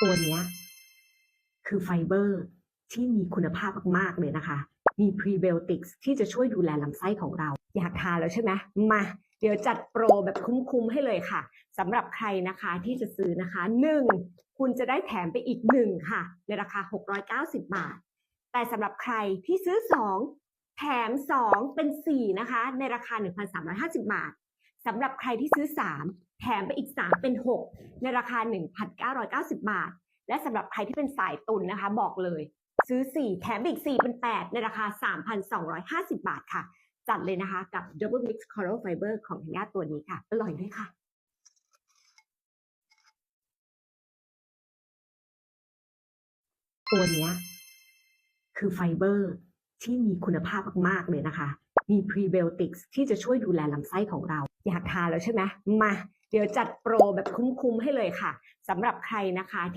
ตัวเนี้ยคือไฟเบอร์ที่มีคุณภาพมากๆเลยนะคะ มีพรีไบโอติกส์ที่จะช่วยดูแลลำไส้ของเรา อยากทานแล้วใช่ไหมมา เดี๋ยวจัดโปรแบบคุ้มๆให้เลยค่ะสำหรับใครนะคะที่จะซื้อนะคะ 1. คุณจะได้แถมไปอีก1ค่ะ ในราคา 690 บาท แต่สำหรับใครที่ซื้อ 2 แถม 2 เป็น 4 นะคะ ในราคา 1,350 บาท สำหรับใครที่ซื้อ 3 แถมไปอีก 3 เป็น 6 ในราคา 1,990 บาท และสำหรับใครที่เป็นสายตุนนะคะ บอกเลย ซื้อ 4 แถมอีก 4 เป็น 8 ในราคา 3,250 บาทค่ะ จัดเลยนะคะกับ Double Mix Coral Fiber ของธัญญาตัวนี้ค่ะ อร่อยด้วยค่ะตัวนี้คือไฟเบอร์ที่มีคุณภาพมาก ๆ เลยนะคะ มีพรีไบโอติกส์ที่จะช่วยดูแลลำไส้ของเรา อยากทานแล้วใช่ไหมมา เดี๋ยวจัดโปรแบบคุ้มๆให้เลยค่ะสำหรับใครนะคะที่